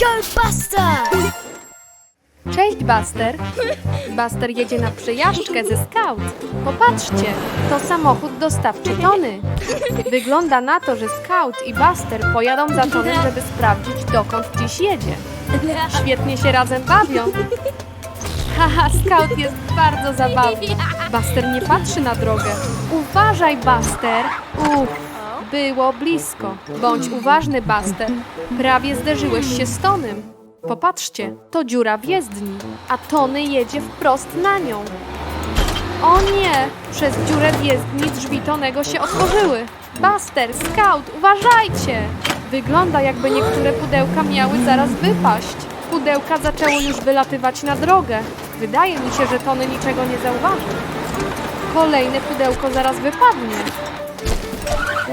Go Buster! Cześć, Buster. Buster jedzie na przejażdżkę ze Scout. Popatrzcie, to samochód dostawczy Tony. Wygląda na to, że Scout i Buster pojadą za Tonym, żeby sprawdzić, dokąd dziś jedzie. Świetnie się razem bawią. Haha, Scout jest bardzo zabawny. Buster nie patrzy na drogę. Uważaj, Buster. Uff, było blisko. Bądź uważny, Buster. Prawie zderzyłeś się z Tonym. Popatrzcie, to dziura w jezdni, a Tony jedzie wprost na nią. O nie! Przez dziurę w jezdni drzwi Tonego się otworzyły. Buster, Scout, uważajcie! Wygląda jakby niektóre pudełka miały zaraz wypaść. Pudełka zaczęły już wylatywać na drogę. Wydaje mi się, że Tony niczego nie zauważy. Kolejne pudełko zaraz wypadnie.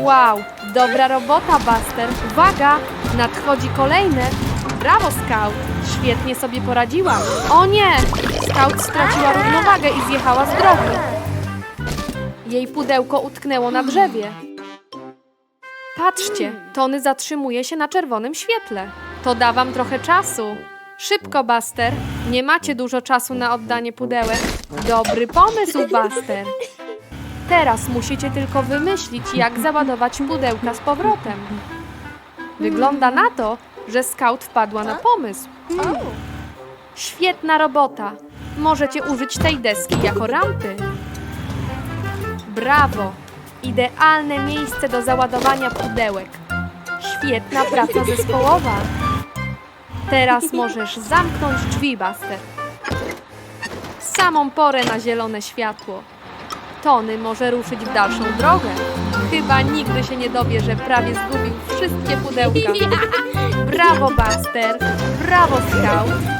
Wow, dobra robota, Buster. Uwaga, nadchodzi kolejne. Brawo, Scout. Świetnie sobie poradziła. O nie! Scout straciła równowagę i zjechała z drogi. Jej pudełko utknęło na drzewie. Patrzcie, Tony zatrzymuje się na czerwonym świetle. To da wam trochę czasu. Szybko, Buster. Nie macie dużo czasu na oddanie pudełek. Dobry pomysł, Buster. Teraz musicie tylko wymyślić, jak załadować pudełka z powrotem. Wygląda na to, że Scout wpadła na pomysł. Świetna robota! Możecie użyć tej deski jako rampy. Brawo! Idealne miejsce do załadowania pudełek. Świetna praca zespołowa. Teraz możesz zamknąć drzwi, Buster. Samą porę na zielone światło. Tony może ruszyć w dalszą drogę. Chyba nigdy się nie dowie, że prawie zgubił wszystkie pudełka. Brawo, Buster! Brawo, Scout!